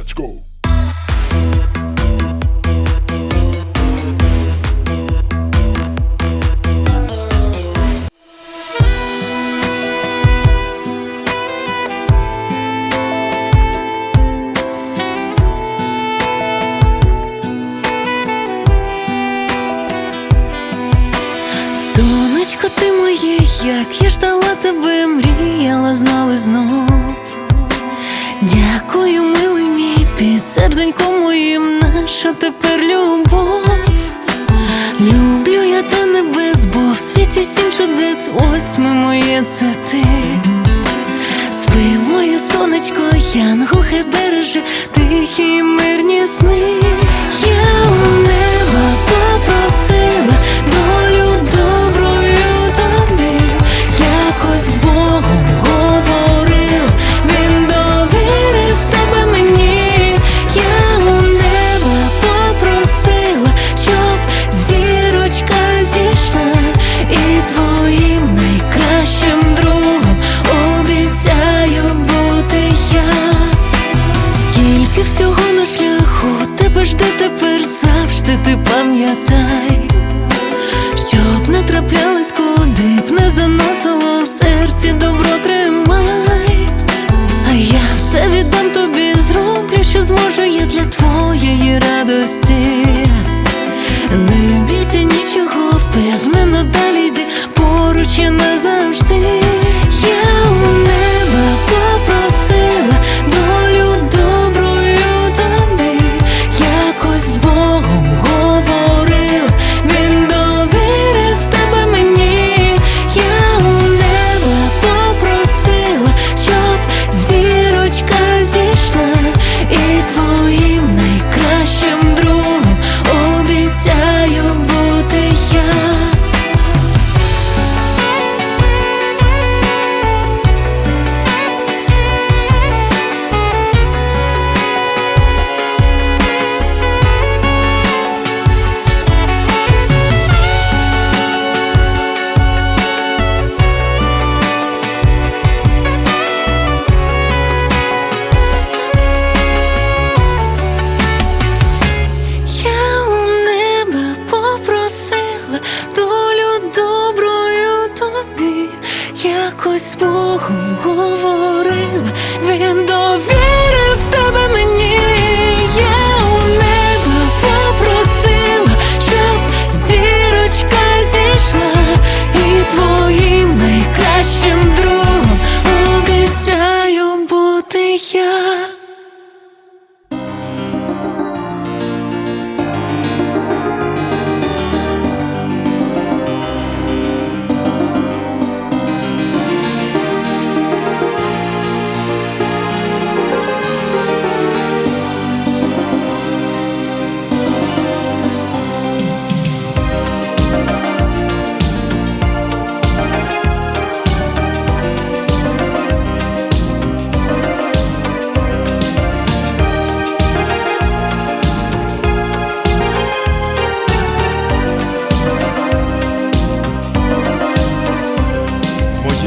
Let's go. Ти моє, як я ждала тебе, мріяла знов і знов. Дякую, мій, під серденьком моїм, наша тепер любов. Люблю я до небес, бо в світі сім чудес, ось ми моє це ти. Спи, моє сонечко, янгол хай береже тихі мирні сни. Я якось Богом говорила, він довірив тебе мені. Я у неба попросила, щоб зірочка зійшла і твоїм найкращим другом обіцяю бути я.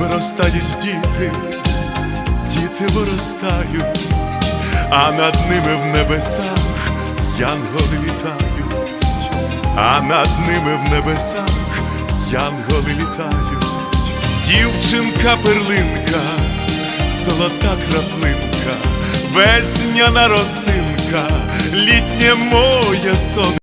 виростають діти, діти виростають, а над ними в небесах янголи літають, а над ними в небесах янголи літають, дівчинка перлинка, золота краплинка, весняна росинка, літнє моє сон.